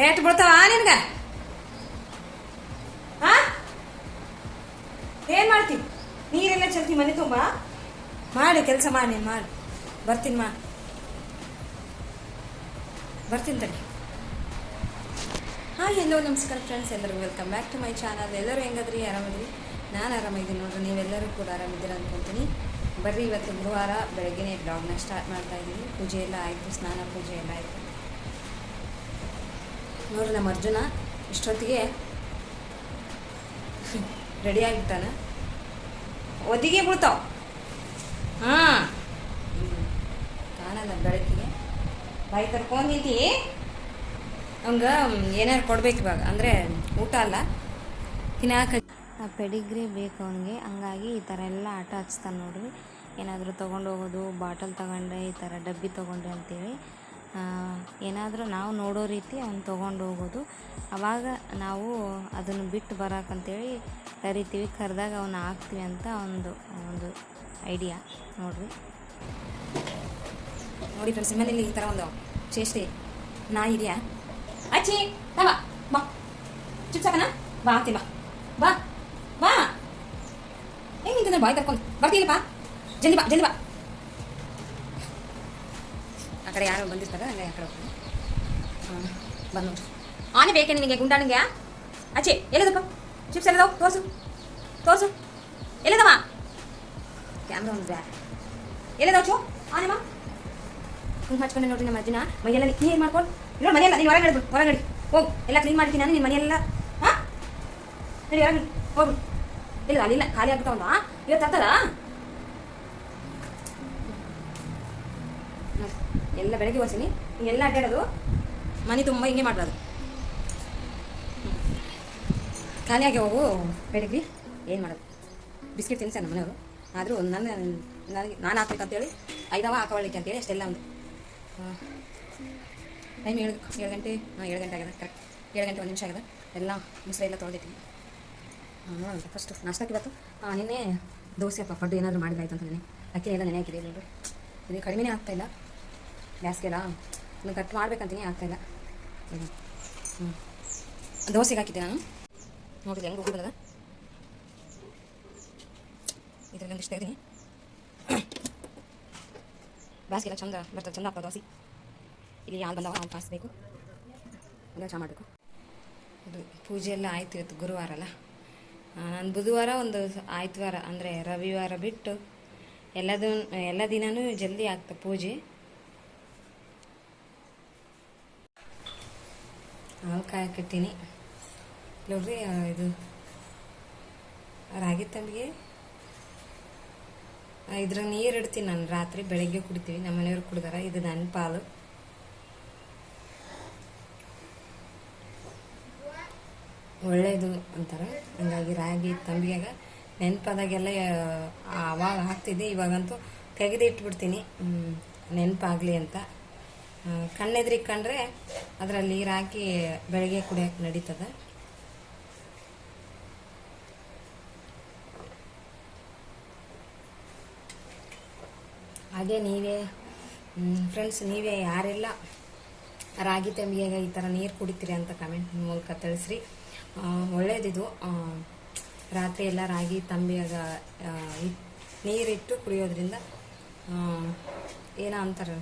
Hate ಬಿಡ್ತಾವ ನಿನ್ಗ? ಏನ್ ಮಾಡ್ತಿ? ನೀರೆಲ್ಲ ಚಲ್ತಿ ಮನೆ ತುಂಬ? ಮಾಡಿ, ಕೆಲಸ ಮಾಡಿ, ನೀನು ಮಾಡಿ. ಬರ್ತೀನಿ ಮಾ ಬರ್ತೀನಿ ತಡಿ. ಹಾಯ್ ಎಲ್ಲೋ ನಮಸ್ಕಾರ ಫ್ರೆಂಡ್ಸ್ ಎಲ್ಲರಿಗೂ welcome back to my channel ಎಲ್ಲರೂ ಹೆಂಗದ್ರಿ? ಆರಾಮದ್ರಿ? ನಾನು ಆರಾಮಿದ್ದೀನಿ ನೋಡ್ರಿ. ನೀವೆಲ್ಲರೂ ಕೂಡ ಆರಾಮಿದ್ದೀರ ಅಂದ್ಕೊಂತೀನಿ ಬರ್ರಿ, ಇವತ್ತು ಗುರುವಾರ ಬೆಳಗ್ಗೆನೇ ಬ್ಲಾಗ್ನ ಸ್ಟಾರ್ಟ್ ಮಾಡ್ತಾ ಇದ್ದೀನಿ. ಪೂಜೆ ಎಲ್ಲ ಆಯಿತು, ಸ್ನಾನ ಪೂಜೆ ಎಲ್ಲ ಆಯಿತು. ನೋಡ್ರಿ ನಮ್ಮ ಅರ್ಜುನ ಇಷ್ಟೊತ್ತಿಗೆ ರೆಡಿ ಆಗಿಬಿಟ್ಟಾನ ಒದಿಗೆ ಬಿಡ್ತಾವ. ಹಾಂ. ಕಾಣಲ್ಲ ಬೆಳಕಿಗೆ. ಬಾಯಿ ತರ್ಕೊಂಡಿದ್ದಿ ನಿಂತಿ ಅವಂಗ ಏನಾರು ಕೊಡ್ಬೇಕು ಇವಾಗ. ಅಂದರೆ ಊಟ ಅಲ್ಲ. ತಿನ್ನಾಕ. ಆ ಪೆಡಿಗ್ರಿ ಬೇಕು ಅವನಿಗೆ. ಹಂಗಾಗಿ ಈ ಥರ ಎಲ್ಲ ಆಟ ಹಚ್ತಾನೆ ನೋಡ್ರಿ. ಏನಾದರೂ ತೊಗೊಂಡು ಹೋಗೋದು, ಬಾಟಲ್ ತಗೊಂಡೆ, ಈ ಥರ ಡಬ್ಬಿ ತೊಗೊಂಡೆ ಅಂತೇಳಿ. ಏನಾದರೂ ನಾವು ನೋಡೋ ರೀತಿ ಅವ್ನು ತೊಗೊಂಡು ಹೋಗೋದು. ಅವಾಗ ನಾವು ಅದನ್ನು ಬಿಟ್ಟು ಬರೋಕ್ಕಂತೇಳಿ ಕರಿತೀವಿ. ಕರೆದಾಗ ಅವನ್ನ ಹಾಕ್ತೀವಿ ಅಂತ ಒಂದು ಒಂದು ಐಡಿಯಾ ನೋಡ್ರಿ. ನೋಡಿ ಫ್ರೆಂಡ್ಸ್ ಮನೇಲಿ ಈ ಥರ ಒಂದು ಚೇಷ್ಟೆ ನಾ ಇದೆಯಾ? ಅಚ್ಚಿ, ಬಾ ಬಾ ಬಾ. ಚಿಪ್ಸ್ ಬಾ ಅತಿ, ಬಾ. ಬಾ ಬಾ. ಬಾಯ್ ಕರ್ಕೊಂಡು ಬರ್ತೀನಿ ಬಾ ಜಲ್ದಿ ಬಾ ಜಲ್ದಿ ಬಾ. ಕಡೆ ಯಾರೋ ಬಂದಿರ್ತಾರೆ ಹಂಗೆ ಆ ಕಡೆ ಹೋಗ್ತೀನಿ ಹಾಂ ಬಂದು ನೋಡ್ರಿ ಆನೆ ಬೇಕೆ ನಿನಗೆ ಗುಂಡಾಣಿಗೆ ಅಚ್ಚಿ ಎಲ್ಲದಪ್ಪ ಚಿಪ್ಸ್ ಎಲ್ಲದವು ತೋರಿಸು ತೋರಿಸು ಎಲ್ಲದಮ್ಮ ಕ್ಯಾಮ್ರಾ ಒಂದು ಬ್ಯಾಗ್ ಎಲ್ಲದವ ಚೋ ಆನೆ ಮಾ ಹಿಂಗೆ ಹಚ್ಕೊಂಡೆ ನೋಡ್ರಿ ನಮ್ಮ ಅಜ್ಜಿನ ಮೈಯೆಲ್ಲ ಕ್ಲೀನ್ ಮಾಡ್ಕೊಂಡು ಇಲ್ಲ ಮನೆಯಲ್ಲ ನೀನು ಹೊರಗಡೆ ಬಿಡು ಹೊರಗಡೆ ಹೋಗು ಎಲ್ಲ ಕ್ಲೀನ್ ಮಾಡ್ತೀನಿ ನಾನು ನಿನ್ನ ಮನೆಯೆಲ್ಲ ಹಾಂ ನಡಿ ಹೊರಗಡೆ ಹೋಗ್ಬಿಡು ಇಲ್ಲ ಅಲ್ಲಿಲ್ಲ ಖಾಲಿ ಆಗ್ಬಿಟ್ಟವಲ್ಲ ಇವತ್ತು ತರ್ತದ ಎಲ್ಲ ಬೆಳಗ್ಗೆ ಹೋಗ್ತೀನಿ. ಹಿಂಗೆಲ್ಲ ಅಡ್ಡಾಡೋದು. ಮನೆ ತುಂಬ ಹಿಂಗೆ ಮಾಡೋದು ಖಾಲಿಯಾಗಿ ಹೋಗು. ಬೆಳಗ್ಗೆ ಏನು ಮಾಡೋದು? ಬಿಸ್ಕೆಟ್ ತಿನ್ಸ ನಮ್ಮ ಮನೆಯವರು. ಆದರೂ ನನ್ನ, ನನಗೆ, ನಾನು ಹಾಕ್ಬೇಕಂತೇಳಿ ಐದವ ಹಾಕೊಳ್ಳಿಕ್ಕೆ ಅಂತೇಳಿ ಅಷ್ಟೆಲ್ಲ ಒಂದು. ಟೈಮ್ ಏಳು ಏಳು ಗಂಟೆ, ಹಾಂ, ಏಳು ಗಂಟೆ ಆಗಿದೆ ಕರೆಕ್ಟ್ ಏಳು ಗಂಟೆ ಒಂದು ನಿಮಿಷ ಆಗಿದೆ ಎಲ್ಲ ಎಲ್ಲ ತೊಳೆದಿದ್ದೀನಿ ನೋಡೋಣ ಫಸ್ಟು ನಾಷ್ಟಕ್ಕೆ ಇವತ್ತು. ಹಾಂ ನಿನ್ನೆ ದೋಸೆ ಪಡ್ಡು ಏನಾದರೂ ಮಾಡಿದಾಯ್ತು ಅಂತ ನೆನೆ. ಅಕ್ಕಿ ಎಲ್ಲ ನೆನೆ ಹಾಕಿದೆ ನೋಡಿ ಇದು ಕಡಿಮೆನೇ ಆಗ್ತಾಯಿಲ್ಲ ಗ್ಯಾಸ್ಗೆಲ್ಲ ಇನ್ನು ಕಟ್ ಮಾಡ್ಬೇಕಂತೀನಿ ಆಗ್ತಾಯಿಲ್ಲ ಹ್ಞೂ ದೋಸೆಗೆ ಹಾಕಿದ್ದೆ ನಾನು? ನೋಡಿದ್ರೆ ಹೆಂಗೆ ಹೋಗೋದ ಇದರಲ್ಲಿ ಒಂದಿಷ್ಟು ತೆಗ್ದೀನಿ ಬ್ಯಾಸ್ಗೆಲ್ಲ ಚಂದ ಬರ್ತದೆ, ಚಂದ ಆಗ್ತದೆ ದೋಸೆ. ಇಲ್ಲಿ ಯಾರು ಬಂದವ ಅವ್ನು ಪಾಸ್ಬೇಕು ಎಲ್ಲ ಚಾ ಮಾಡಬೇಕು. ಇದು ಪೂಜೆ ಎಲ್ಲ ಆಯ್ತು ಇವತ್ತು ಗುರುವಾರ ಅಲ್ಲ. ನಾನು ಬುಧವಾರ ಒಂದು ಆಯ್ತವಾರ ಅಂದರೆ ರವಿವಾರ ಬಿಟ್ಟು ಎಲ್ಲದೂ, ಎಲ್ಲ ದಿನವೂ ಜಲ್ದಿ ಆಗ್ತದೆ ಪೂಜೆ. ಹಾಲು ಕಾಯಕ್ಕಿಟ್ಟೀನಿ ನೋಡ್ರಿ ಇದು ರಾಗಿ ತಂಬಿಗೆ ಇದ್ರ ನೀರು ಇಡ್ತೀನಿ ನಾನು. ರಾತ್ರಿ ಬೆಳಗ್ಗೆ ಕುಡಿತೀವಿ. ನಮ್ಮ ಮನೆಯವ್ರು ಕುಡ್ದಾರ. ಇದು ನನ್ನ ಪಾಲು. ಒಳ್ಳೇದು ಅಂತಾರೆ. ಹಂಗಾಗಿ ರಾಗಿ ತಂಬಿಗೆಗ ನೆನಪಾದಾಗೆಲ್ಲ ಆವಾಗ ಹಾಕ್ತಿದ್ದೆ. ಇವಾಗಂತೂ ತೆಗೆದು ಇಟ್ಬಿಡ್ತೀನಿ ಹ್ಮ್, ನೆನಪಾಗಲಿ ಅಂತ. ಕಣ್ಣೆದ್ರಿಗೆ ಕಂಡ್ರೆ ಅದರಲ್ಲಿ ನೀರು ಹಾಕಿ ಬೆಳಗ್ಗೆ ಕುಡಿಯೋಕೆ ನಡೀತದ. ಹಾಗೆ ನೀವೇ ಫ್ರೆಂಡ್ಸ್ ನೀವೇ ಯಾರೆಲ್ಲ ರಾಗಿ ತಂಬಿಯಾಗ ಈ ಥರ ನೀರು ಕುಡಿತೀರಿ ಅಂತ ಕಮೆಂಟ್ ಮೂಲಕ ತಿಳಿಸ್ರಿ. ಒಳ್ಳೇದಿದು. ರಾತ್ರಿ ಎಲ್ಲ ರಾಗಿ ತಂಬಿಯಾಗ ನೀರಿಟ್ಟು ಕುಡಿಯೋದ್ರಿಂದ ಏನೋ ಅಂತಾರೆ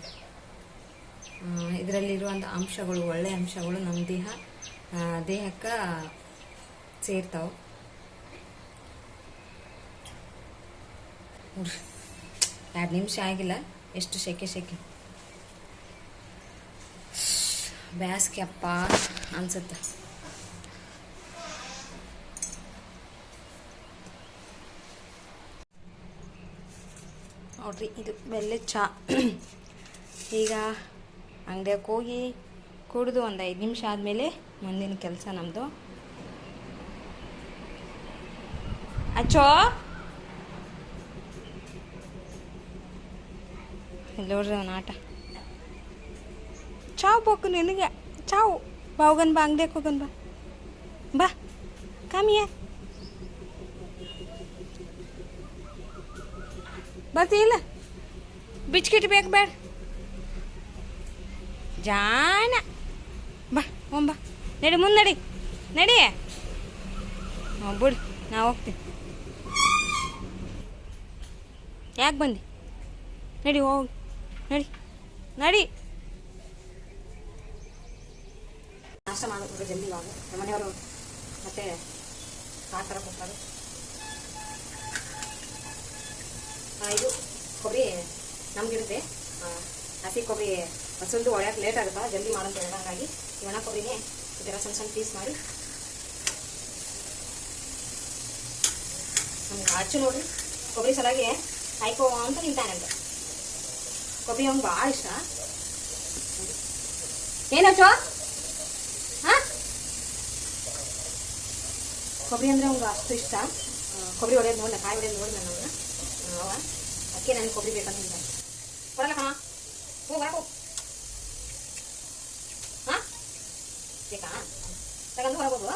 ಇದರಲ್ಲಿರುವಂಥ ಅಂಶಗಳು ಒಳ್ಳೆಯ ಅಂಶಗಳು ನಮ್ಮ ದೇಹ ದೇಹಕ್ಕೆ ಸೇರ್ತಾವೆ. ಎರಡು ನಿಮಿಷ ಆಗಿಲ್ಲ, ಎಷ್ಟು ಶೆಕೆ ಶೆಕೆ. ಬ್ಯಾಸ್ಗೆ ಅಪ್ಪ ಅನ್ಸುತ್ತೆ. ನೋಡ್ರಿ, ಇದು ಬೆಲ್ಲ ಚಾ. ಈಗ ಅಂಗಡಿಯಕ್ಕೆ ಹೋಗಿ ಕುಡಿದು ಒಂದು ಐದು ನಿಮಿಷ ಆದಮೇಲೆ ಮುಂದಿನ ಕೆಲಸ ನಮ್ಮದು ಅಚ್ಚೋ! ಇಲ್ಲಿ ನೋಡ್ರಿ ಅವನ ಆಟ. ಚಾವು ಬೇಕು ನಿನಗೆ. ಚಾವು. ಬಾ, ಹೋಗನ್ ಬಾ, ಅಂಗಡಿಯಾಗ ಹೋಗನ್ ಬಾ. ಬಾ. ಕಮ್ಮಿಯ ಬರ್ತೀಲ್ಲ ಬಿಚ್ಕಿಟ್ ಬೇಕು ಬೇಡ. ಜಾಣ. ಬಾ ಓಂ ಬಾ. ನಡಿ ಮುಂದೆ ನಡಿ. ಹಾಂ ಬಿಡು ನಾ ಹೋಗ್ತೀನಿ. ಯಾಕೆ ಬಂದಿ? ನಡಿ ಹೋಗಿ. ನಡಿ ನಡಿ. ನಾಷ್ಟ ಮಾಡೋದು ಜಲ್ದಿ ಇವಾಗ ನಮ್ಮ ಮನೆಯವರು ಮತ್ತೆ ಆ ಥರ ಕೊಡ್ತಾರೆ. ಇದು ಕೊಬ್ಬರಿ ಆ, ಹಸಿ ಕೊಬ್ಬರಿ ಸುಲಿದು ಒಳ್ಯಾಕೆ ಲೇಟ್ ಆಗುತ್ತಾ? ಜಲ್ದಿ ಹಾಗಾಗಿ ಈ ಒಣ ಕೊಬ್ಬರಿನೇ ಈ ಸಣ್ಣ ಸಣ್ಣ ಪೀಸ್ ಮಾಡಿ. ನಮ್ಗೆ ಹಚ್ಚು ನೋಡ್ರಿ. ಕೊಬ್ಬರಿ ಸಲಾಗಿ ಹಾಯ್ಕೋ ಅಂತ ನಿಂತಾನಂತ ಕೊಬ್ಬರಿ ಅವ್ನಿಗೆ ಭಾಳ ಇಷ್ಟ. ಏನಚ್ಚೋ ಹಾಂ? ಕೊಬ್ಬರಿ ಅಂದರೆ ಅವ್ನಿಗೆ ಅಷ್ಟು ಇಷ್ಟ. ಕೊಬ್ಬರಿ ಹೊಡೆಯೋದು ನೋಡಿ ಕಾಯಿ ಹೊಡೆಯೋದು ನೋಡಿ ನಾನು ಅವನ್ನ ಅವ? ಅದಕ್ಕೆ ನನಗೆ ಕೊಬ್ಬರಿ ಬೇಕಂತ ಹಿಂಗೆ ಬರಲ್ಲ ಕಣ? ಹೋಗಿ ಹಾಂ ಬೇಕಾ ತಗೊಂಡು ಹೊರಗೋದು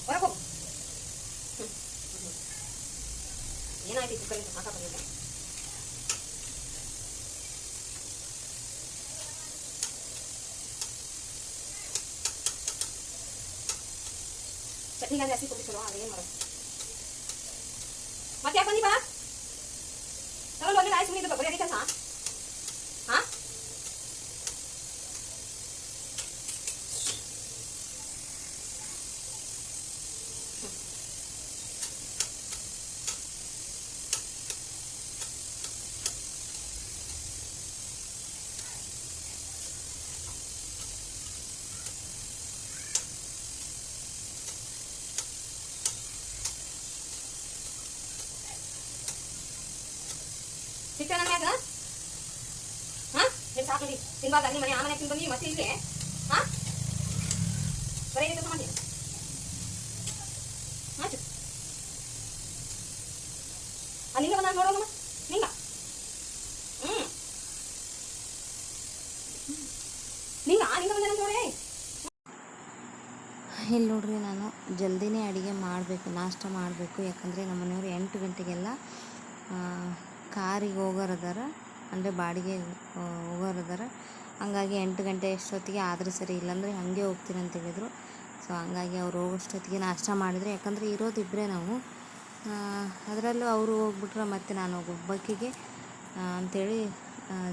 ಹೊರಗೆ ಹೋಗು ಏನಾಯ್ತು ಕುಕ್ಕರಿಂದ ಹಾಕ ಬಂದಿಲ್ಲ ಚಟ್ನಿಗೆ ಹಸಿ ಕೊಬ್ಬರಿ ಚಲೋ ಅದೇನು ಮಾಡೋದು ಮತ್ತೆ ಯಾಕೆ ಬಂದಿ ಬಾ ತಗೊಂಡು ಹೋಗಿ ಆಯ್ತು ಸುಮ್ಮನೆ ಬರೀ ಕೆಲಸ ಹಾಂ ಸಿಕ್ಕ ನನ್ನ ಮ್ಯಾಗ ಹಾ ಏನು ಸಾಕು ನಿಮ್ಮ ಮನೆ ಆ ಮನೆ ಬಂದು ಮತ್ತೆ ಇಲ್ಲಿ ಹಾ? ಬರೀ ಮಾಡಿ ಅಲ್ಲಿಂದ ಬಂದ ನೋಡೋಣ ನಿಂಗ. ಹ್ಮ್. ನಿಂಗ ನಿಂಗ ಬಂದ ನೋಡೇ ಇಲ್ಲಿ ನೋಡ್ರಿ ನಾನು ಜಲ್ದಿನೇ ಅಡುಗೆ ಮಾಡಬೇಕು, ನಾಷ್ಟ ಮಾಡಬೇಕು. ಯಾಕಂದರೆ ನಮ್ಮ ಮನೆಯವರು ಎಂಟು ಗಂಟೆಗೆಲ್ಲ ಕಾರಿಗೆ ಹೋಗೋರದಾರ ಅಂದರೆ. ಬಾಡಿಗೆ ಹೋಗೋರದಾರ ಹಂಗಾಗಿ ಎಂಟು ಗಂಟೆ ಅಷ್ಟೊತ್ತಿಗೆ ಆದರೂ ಸರಿ ಇಲ್ಲಾಂದರೆ ಹಾಗೆ ಹೋಗ್ತೀನಿ ಅಂತ ಹೇಳಿದರು. ಸೊ ಹಂಗಾಗಿ ಅವ್ರು ಹೋಗೋಷ್ಟೊತ್ತಿಗೆ ನಾಷ್ಟ ಮಾಡಿದರೆ. ಯಾಕಂದರೆ ಇರೋದಿಬ್ಬರೇ ನಾವು. ಅದರಲ್ಲೂ ಅವರು ಹೋಗ್ಬಿಟ್ರೆ ಮತ್ತೆ ನಾನು ಒಬ್ಬಕ್ಕಿಗೆ ಅಂಥೇಳಿ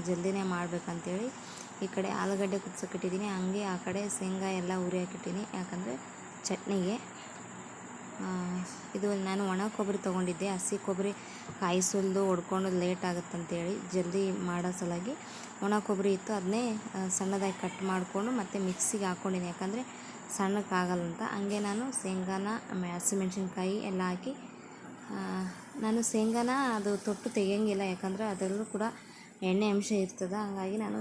ಜಲ್ದಿನೇ ಮಾಡ್ಬೇಕಂತೇಳಿ ಈ ಕಡೆ ಆಲೂಗಡ್ಡೆ ಕುದಿಸೋಕ್ಕಿಟ್ಟಿದ್ದೀನಿ ಹಂಗೆ ಆ ಕಡೆ ಶೇಂಗಾ ಎಲ್ಲ ಉರಿ ಹಾಕಿಟ್ಟಿನಿ ಯಾಕಂದರೆ ಚಟ್ನಿಗೆ ಇದು ನಾನು ಒಣ ಕೊಬ್ಬರಿ ತೊಗೊಂಡಿದ್ದೆ. ಹಸಿ ಕೊಬ್ಬರಿ ಕಾಯಿ ಹೊಡ್ಕೊಂಡು ಲೇಟ್ ಆಗುತ್ತಂತೇಳಿ ಜಲ್ದಿ ಮಾಡೋ ಸಲುವಾಗಿ ಒಣ ಕೊಬ್ಬರಿ ಇತ್ತು ಅದನ್ನೇ ಸಣ್ಣದಾಗಿ ಕಟ್ ಮಾಡಿಕೊಂಡು ಮತ್ತು ಮಿಕ್ಸಿಗೆ ಹಾಕ್ಕೊಂಡಿನಿ ಯಾಕಂದರೆ ಸಣ್ಣಕ್ಕಾಗಲ್ಲ ಅಂತ. ಹಂಗೆ ನಾನು ಶೇಂಗಾನ ಹಸಿಮೆಣ್ಸಿನ್ಕಾಯಿ ಎಲ್ಲ ಹಾಕಿ ನಾನು ಶೇಂಗಾನ ಅದು ತೊಟ್ಟು ತೆಗಿಯಂಗಿಲ್ಲ. ಯಾಕಂದರೆ ಅದರಲ್ಲೂ ಕೂಡ ಎಣ್ಣೆ ಅಂಶ ಇರ್ತದೆ. ಹಾಗಾಗಿ ನಾನು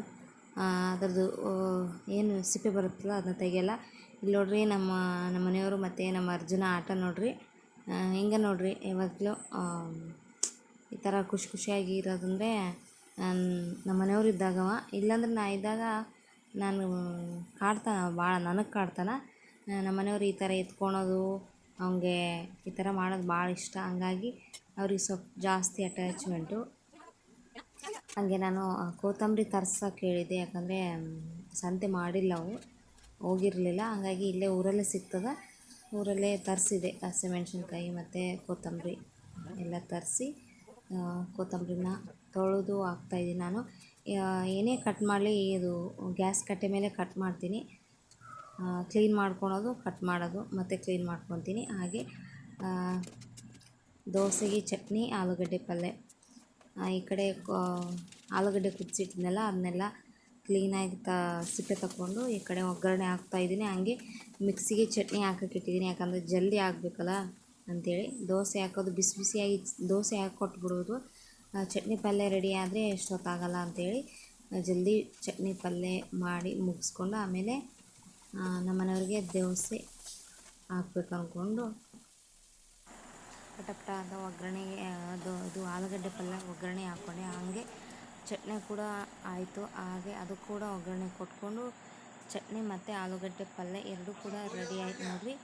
ಅದರದ್ದು ಏನು ಸಿಪ್ಪೆ ಬರುತ್ತಲ್ಲ, ಅದನ್ನ ತೆಗಿಯಲ್ಲ. ಇಲ್ಲಿ ನೋಡ್ರಿ ನಮ್ಮ ನಮ್ಮ ಮನೆಯವರು ಮತ್ತು ನಮ್ಮ ಅರ್ಜುನ ಆಟ ನೋಡ್ರಿ. ಹಿಂಗೆ ನೋಡ್ರಿ? ಯಾವಾಗಲೂ ಈ ಥರ ಖುಷಿ ಖುಷಿಯಾಗಿ ಇರೋದಂದರೆ ನಾನು ನಮ್ಮ ಮನೆಯವ್ರು ಇದ್ದಾಗವ. ಇಲ್ಲಾಂದ್ರೆ ನಾ ಇದ್ದಾಗ ನಾನು ಕಾಡ್ತಾನ, ಭಾಳ ನನಗೆ ಕಾಡ್ತಾನೆ. ನಮ್ಮ ಮನೆಯವ್ರು ಈ ಥರ ಎತ್ಕೊಳೋದು, ಅವ್ನಿಗೆ ಈ ಥರ ಮಾಡೋದು ಭಾಳ ಇಷ್ಟ. ಹಂಗಾಗಿ ಅವ್ರಿಗೆ ಸ್ವಲ್ಪ ಜಾಸ್ತಿ ಅಟ್ಯಾಚ್ಮೆಂಟು ಹಾಗೆ ನಾನು ಕೊತ್ತಂಬರಿ ತರ್ಸೋಕೆ ಹೇಳಿದ್ದೆ. ಯಾಕಂದರೆ, ಸಂತೆ ಮಾಡಿಲ್ಲ ಅವು ಹೋಗಿರಲಿಲ್ಲ. ಹಾಗಾಗಿ ಇಲ್ಲೇ ಊರಲ್ಲೇ ಸಿಗ್ತದೆ. ಊರಲ್ಲೇ ತರಿಸಿದೆ. ಹಸಿಮೆಣ್ಸಿನ್ಕಾಯಿ ಮತ್ತು ಕೊತ್ತಂಬರಿ ಎಲ್ಲ ತರಿಸಿ ಕೊತ್ತಂಬರಿನ ತೊಳೆದು ಹಾಕ್ತಾಯಿದ್ದೀನಿ ನಾನು. ಏನೇ ಕಟ್ ಮಾಡಲಿ, ಇದು ಗ್ಯಾಸ್ ಕಟ್ಟೆ ಮೇಲೆ ಕಟ್ ಮಾಡ್ತೀನಿ. ಕ್ಲೀನ್ ಮಾಡ್ಕೊಳೋದು ಕಟ್ ಮಾಡೋದು, ಮತ್ತು ಕ್ಲೀನ್ ಮಾಡ್ಕೊತೀನಿ ಹಾಗೆ ದೋಸೆಗೆ ಚಟ್ನಿ, ಆಲೂಗಡ್ಡೆ ಪಲ್ಯ ಈ ಕಡೆ ಆಲೂಗಡ್ಡೆ ಕುದಿಸಿಟ್ಟಿದ್ನಲ್ಲ, ಅದನ್ನೆಲ್ಲ ಕ್ಲೀನಾಗಿ ತ, ಸಿಪ್ಪೆ ತಗೊಂಡು ಈ ಕಡೆ ಒಗ್ಗರಣೆ ಹಾಕ್ತಾಯಿದ್ದೀನಿ. ಹಂಗೆ ಮಿಕ್ಸಿಗೆ ಚಟ್ನಿ ಹಾಕೋಕ್ಕಿಟ್ಟಿದ್ದೀನಿ ಯಾಕಂದರೆ ಜಲ್ದಿ ಆಗಬೇಕಲ್ಲ ಅಂಥೇಳಿ ದೋಸೆ ಹಾಕೋದು ಬಿಸಿ ಬಿಸಿಯಾಗಿ, ದೋಸೆ ಹಾಕಿ ಕೊಟ್ಬಿಡೋದು ಚಟ್ನಿ ಪಲ್ಯ ರೆಡಿ ಆದರೆ ಎಷ್ಟೊತ್ತಾಗಲ್ಲ ಅಂಥೇಳಿ ಜಲ್ದಿ ಚಟ್ನಿ ಪಲ್ಯ ಮಾಡಿ ಮುಗಿಸ್ಕೊಂಡು ಆಮೇಲೆ ನಮ್ಮ ನಮ್ಮನೆಯವ್ರಿಗೆ ದೋಸೆ ಹಾಕ್ಬೇಕು ಅಂದ್ಕೊಂಡು ಪಟ ಪಟ ಅಂತ ಒಗ್ಗರಣೆಗೆ ಅದು ಇದು ಆಲೂಗಡ್ಡೆ ಪಲ್ಯ ಒಗ್ಗರಣೆ ಹಾಕ್ಕೊಂಡೆ ಹಾಗೆ ಚಟ್ನಿ ಕೂಡ ಆಯಿತು. ಹಾಗೆ ಅದು ಕೂಡ ಒಗ್ಗರಣೆ ಕೊಟ್ಕೊಂಡು ಚಟ್ನಿ ಮತ್ತು ಆಲೂಗಡ್ಡೆ ಪಲ್ಯ ಎರಡೂ ಕೂಡ ರೆಡಿ ಆಯ್ತು ನೋಡ್ರಿ.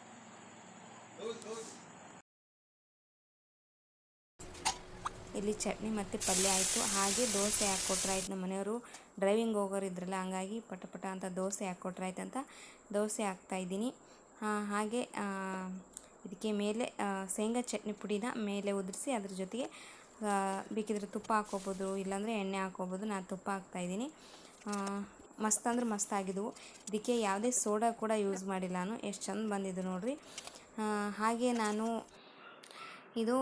ಇಲ್ಲಿ ಚಟ್ನಿ ಮತ್ತು ಪಲ್ಯ ಆಯಿತು. ಹಾಗೆ ದೋಸೆ ಹಾಕ್ಕೊಟ್ರಾಯ್ತು ನಮ್ಮ ಮನೆಯವರು. ಡ್ರೈವಿಂಗ್ ಹೋಗೋರು ಇದ್ರಲ್ಲ ಹಂಗಾಗಿ ಪಟ ಪಟ ಅಂತ ದೋಸೆ ಹಾಕ್ಕೊಟ್ರಾಯ್ತು ಅಂತ ದೋಸೆ ಹಾಕ್ತಾಯಿದ್ದೀನಿ ಹಾಗೆ ಇದಕ್ಕೆ ಮೇಲೆ ಶೇಂಗಾ ಚಟ್ನಿ ಪುಡಿನ ಮೇಲೆ ಉದುರಿಸಿ ಅದ್ರ ಜೊತೆಗೆ ಬೇಕಿದ್ರೆ ತುಪ್ಪ ಹಾಕ್ಕೋಬೋದು, ಇಲ್ಲಾಂದರೆ ಎಣ್ಣೆ ಹಾಕ್ಕೋಬೋದು. ನಾನು ತುಪ್ಪ ಹಾಕ್ತಾಯಿದ್ದೀನಿ ಮಸ್ತ್ ಅಂದ್ರೆ ಮಸ್ತ್ ಆಗಿದ್ವು. ಇದಕ್ಕೆ ಯಾವುದೇ ಸೋಡಾ ಕೂಡ ಯೂಸ್ ಮಾಡಿಲ್ಲ ನಾನು. ಎಷ್ಟು ಚಂದ ಬಂದಿದ್ದು ನೋಡಿರಿ. ಹಾಗೆ ನಾನು ಇದು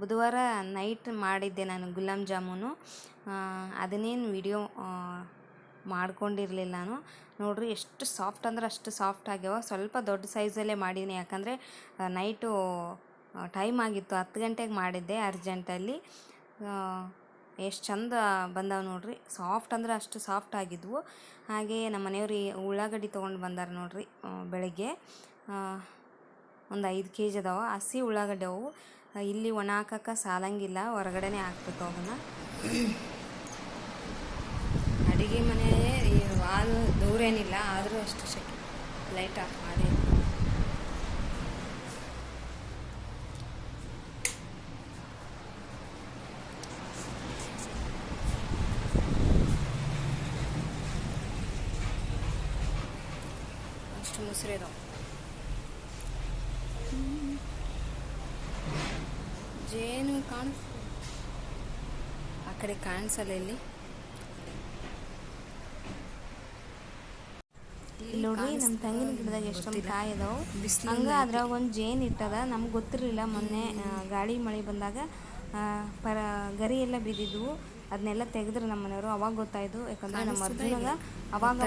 ಬುಧವಾರ ನೈಟ್ ಮಾಡಿದ್ದೆ ನಾನು ಗುಲಾಬ್ ಜಾಮೂನು. ಅದನ್ನೇನು ವಿಡಿಯೋ ಮಾಡ್ಕೊಂಡಿರಲಿಲ್ಲ ನಾನು. ನೋಡ್ರಿ, ಎಷ್ಟು ಸಾಫ್ಟ್ ಅಂದ್ರೆ ಅಷ್ಟು ಸಾಫ್ಟ್ ಆಗ್ಯಾವ. ಸ್ವಲ್ಪ ದೊಡ್ಡ ಸೈಜಲ್ಲೇ ಮಾಡಿದ್ದೀನಿ ಯಾಕಂದರೆ ನೈಟು ಟೈಮ್ ಆಗಿತ್ತು. ಹತ್ತು ಗಂಟೆಗೆ ಮಾಡಿದ್ದೆ ಅರ್ಜೆಂಟಲ್ಲಿ. ಎಷ್ಟು ಚಂದ ಬಂದಾವ ನೋಡ್ರಿ. ಸಾಫ್ಟ್ ಅಂದ್ರೆ ಅಷ್ಟು ಸಾಫ್ಟ್ ಆಗಿದ್ವು. ಹಾಗೆ ನಮ್ಮ ಮನೆಯವ್ರಿ ಉಳ್ಳಾಗಡ್ಡಿ ತೊಗೊಂಡು ಬಂದಾರ ನೋಡ್ರಿ ಬೆಳಗ್ಗೆ. ಒಂದು ಐದು ಕೆ ಜಿ ಅದಾವ. ಹಸಿ ಉಳ್ಳಾಗಡ್ಡೆ ಅವು. ಇಲ್ಲಿ ಒಣ ಹಾಕಕ್ಕೆ ಸಾಲಂಗಿಲ್ಲ, ಹೊರಗಡೆನೇ ಹಾಕ್ಬೇಕು ಅವನ್ನ ಅಡುಗೆ ಮನೆ ದೂರ ಏನಿಲ್ಲ, ಆದರೂ ಅಷ್ಟು ಶಕ್ತಿ ಲೈಟ್ ಆಫ್ ಮಾಡಿ. ಅಷ್ಟು ಮೊಸರು ಇದಾವೆ. ಜೇನು ಕಾಣಿಸ್ ಆ ಕಡೆ ಕಾಣಿಸಲ್ಲ ಇಲ್ಲಿ. ನೋಡ್ರಿ ನಮ್ಮ ತಂಗಿನ ಗಿಡದಾಗ ಎಷ್ಟೊಂದು ಕಾಯಿ ಅದಾವು ಹಂಗ ಅದ್ರಾಗ ಒಂದು ಜೇನ್ ಇಟ್ಟದ ನಮ್ಗೆ ಗೊತ್ತಿರಲಿಲ್ಲ ಮೊನ್ನೆ ಗಾಳಿ ಮಳೆ ಬಂದಾಗ ಪರ ಗರಿ ಎಲ್ಲ ಬಿದ್ದಿದ್ವು. ಅದನ್ನೆಲ್ಲ ತೆಗೆದ್ರು ನಮ್ಮ ಮನೆಯವರು ಅವಾಗ ಗೊತ್ತಾಯ್ತು. ಯಾಕಂದ್ರೆ ನಮ್ಮ ಅರ್ಜುನಾಗ ಅವಾಗ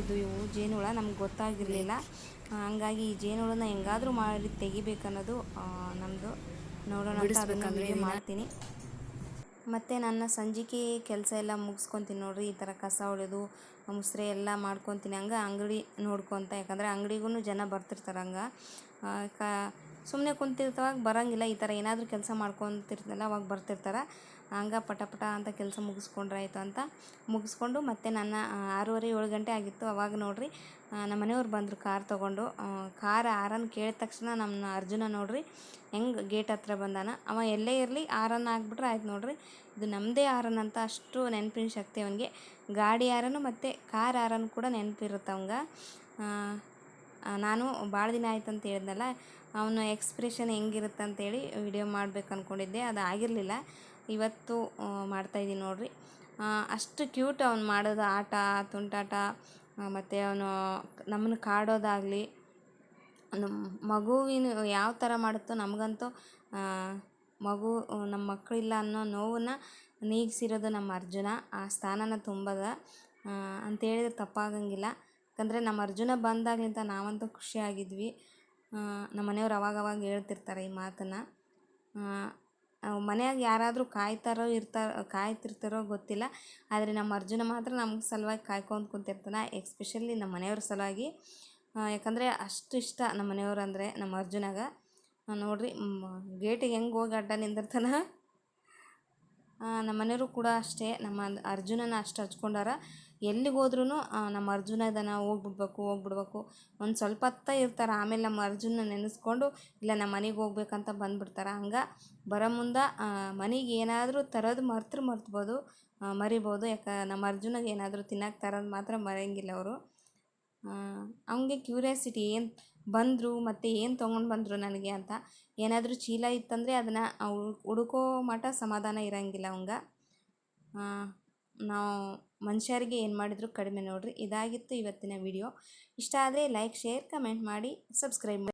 ಇದ್ವು ಇವು ಜೇನುಹುಳ ನಮ್ಗೆ ಗೊತ್ತಾಗಿರಲಿಲ್ಲ. ಹಂಗಾಗಿ ಈ ಜೇನುಹುಳನ ಹೆಂಗಾದ್ರೂ ಮಾಡಿ ತೆಗಿಬೇಕನ್ನೋದು ನಮ್ಮದು ನೋಡೋಣ ಮಾಡ್ತೀನಿ. ಮತ್ತು ನನ್ನ ಸಂಜಿಕೆ ಕೆಲಸ ಎಲ್ಲ ಮುಗಿಸ್ಕೊತೀನಿ ನೋಡ್ರಿ ಈ ಥರ ಕಸ ಹೊಡೆದು ಮುಸ್ರೆ ಎಲ್ಲ ಮಾಡ್ಕೊತೀನಿ. ಹಂಗೆ ಅಂಗಡಿ ನೋಡ್ಕೊತ ಯಾಕಂದರೆ ಅಂಗಡಿಗೂ ಜನ ಬರ್ತಿರ್ತಾರೆ ಹಂಗೆ. ಕ ಸುಮ್ಮನೆ ಕುಂತಿರ್ತವಾಗ ಬರೋಂಗಿಲ್ಲ ಈ ಥರ ಏನಾದರೂ ಕೆಲಸ ಮಾಡ್ಕೊತಿರ್ತಲ್ಲ ಅವಾಗ ಬರ್ತಿರ್ತಾರೆ. ಹಂಗೆ ಪಟ ಅಂತ ಕೆಲಸ ಮುಗಿಸ್ಕೊಂಡ್ರೆ ಆಯಿತು ಅಂತ. ಮುಗಿಸ್ಕೊಂಡು ಮತ್ತೆ ನನ್ನ ಆರೂವರೆ ಏಳು ಗಂಟೆ ಆಗಿತ್ತು ಅವಾಗ ನೋಡ್ರಿ. ನಮ್ಮ ಮನೆಯವ್ರು ಬಂದರು ಕಾರ್ ತೊಗೊಂಡು. ಕಾರ್ ಆರನ್ ಕೇಳಿದ ತಕ್ಷಣ ನಮ್ಮ ಅರ್ಜುನ ನೋಡ್ರಿ, ಹೆಂಗೆ ಗೇಟ್ ಹತ್ರ ಬಂದಾನ. ಅವ ಎಲ್ಲೇ ಇರಲಿ ಆರನ್ ಆಗಿಬಿಟ್ರೆ ಆಯ್ತು ನೋಡ್ರಿ. ಇದು ನಮ್ಮದೇ ಆರನ್ ಅಂತ ಅಷ್ಟು ನೆನಪಿನ ಶಕ್ತಿ ಅವನಿಗೆ. ಗಾಡಿ ಆರನು ಮತ್ತು ಕಾರ್ ಆರನ್ ಕೂಡ ನೆನಪಿರುತ್ತೆ ಅವಂಗೆ. ನಾನು ಭಾಳ ದಿನ ಆಯ್ತು ಅಂತ ಹೇಳಿದ್ನಲ್ಲ, ಅವನ ಎಕ್ಸ್ಪ್ರೆಷನ್ ಹೆಂಗಿರುತ್ತೆ ಅಂತೇಳಿ ವಿಡಿಯೋ ಮಾಡ್ಬೇಕು ಅಂದ್ಕೊಂಡಿದ್ದೆ ಅದು ಆಗಿರಲಿಲ್ಲ. ಇವತ್ತು ಮಾಡ್ತಾಯಿದ್ದೀನಿ ನೋಡಿರಿ. ಅಷ್ಟು ಕ್ಯೂಟ್ ಅವ್ನು ಮಾಡೋದು ಆಟ, ತುಂಟಾಟ ಮತ್ತು ಅವನು ನಮ್ಮನ್ನು ಕಾಡೋದಾಗಲಿ ನಮ್ಮ ಮಗುವಿನ ಯಾವ ಥರ ಮಾಡುತ್ತೋ ನಮಗಂತೂ ಮಗು ನಮ್ಮ ಮಕ್ಕಳಿಲ್ಲ ಅನ್ನೋ ನೋವನ್ನ ನೀಗಿಸಿರೋದು ನಮ್ಮ ಅರ್ಜುನ. ಆ ಸ್ಥಾನನ ತುಂಬದ. ಅಂತ ಅಂತೇಳಿದ್ರೆ ತಪ್ಪಾಗಂಗಿಲ್ಲ. ಯಾಕಂದರೆ ನಮ್ಮ ಅರ್ಜುನ ಬಂದಾಗಲಿಂತ ನಾವಂತೂ ಖುಷಿಯಾಗಿದ್ವಿ. ನಮ್ಮ ಮನೆಯವ್ರು ಅವಾಗವಾಗ ಅವಾಗ ಹೇಳ್ತಿರ್ತಾರೆ ಈ ಮಾತನ್ನು. ಮನ್ಯಾಗ ಯಾರಾದರೂ ಕಾಯ್ತಾರೋ ಇರ್ತಾರೋ, ಕಾಯ್ತಿರ್ತಾರೋ ಗೊತ್ತಿಲ್ಲ. ಆದರೆ ನಮ್ಮ ಅರ್ಜುನ ಮಾತ್ರ ನಮ್ಗೆ ಸಲುವಾಗಿ ಕಾಯ್ಕೊಂಡು ಕುಂತಿರ್ತಾನೆ ಎಕ್ಸ್ಪೆಷಲಿ ನಮ್ಮ ಮನೆಯವ್ರ ಸಲುವಾಗಿ. ಯಾಕಂದರೆ ಅಷ್ಟು ಇಷ್ಟ ನಮ್ಮ ಮನೆಯವ್ರು ಅಂದರೆ ನಮ್ಮ ಅರ್ಜುನಾಗ. ನೋಡ್ರಿ ಗೇಟಿಗೆ ಹೆಂಗೆ ಹೋಗಿ ಅಡ್ಡ ನಿಂದಿರ್ತಾನ? ನಮ್ಮ ಮನೆಯವರು ಕೂಡ ಅಷ್ಟೇ, ನಮ್ಮ ಅರ್ಜುನನ ಅಷ್ಟು ಹಚ್ಕೊಂಡಾರ. ಎಲ್ಲಿಗೆ ಹೋದ್ರೂ ನಮ್ಮ ಅರ್ಜುನ ಇದನ್ನ ಹೋಗ್ಬಿಡ್ಬೇಕು ಹೋಗ್ಬಿಡ್ಬೇಕು. ಒಂದು ಸ್ವಲ್ಪ ಹೊತ್ತ ಇರ್ತಾರೆ. ಆಮೇಲೆ ನಮ್ಮ ಅರ್ಜುನ ನೆನೆಸ್ಕೊಂಡು, ಇಲ್ಲ ನಮ್ಮ ಮನೆಗೆ ಹೋಗ್ಬೇಕಂತ ಬಂದ್ಬಿಡ್ತಾರೆ. ಹಂಗೆ ಬರೋ ಮುಂದೆ ಮನೆಗೆ ಏನಾದರೂ ತರೋದು ಮರ್ತ್ರು ಮರ್ತ್ಬೋದು ಮರಿಬೋದು. ಯಾಕೆ, ನಮ್ಮ ಅರ್ಜುನಗೆ ಏನಾದರೂ ತಿನ್ನಕ್ಕೆ ತರೋದು ಮಾತ್ರ ಮರೆಯಂಗಿಲ್ಲ ಅವರು. ಅವನಿಗೆ ಕ್ಯೂರಿಯಾಸಿಟಿ ಏನು ಬಂದರು ಮತ್ತು ಏನು ತೊಗೊಂಡು ಬಂದರು ನನಗೆ ಅಂತ ಏನಾದರೂ ಚೀಲ ಇತ್ತಂದರೆ ಅದನ್ನು ಹುಡುಕೋ ಮಟ್ಟ ಸಮಾಧಾನ ಇರೋಂಗಿಲ್ಲ ಅವಂಗೆ ನಾವು ಮನುಷ್ಯರಿಗೆ ಏನು ಮಾಡಿದ್ರು ಕಡಿಮೆ ನೋಡ್ರಿ. ಇದಾಗಿತ್ತು ಇವತ್ತಿನ ವಿಡಿಯೋ ಇಷ್ಟ ಆದರೆ ಲೈಕ್ ಶೇರ್ ಕಮೆಂಟ್ ಮಾಡಿ ಸಬ್ಸ್ಕ್ರೈಬ್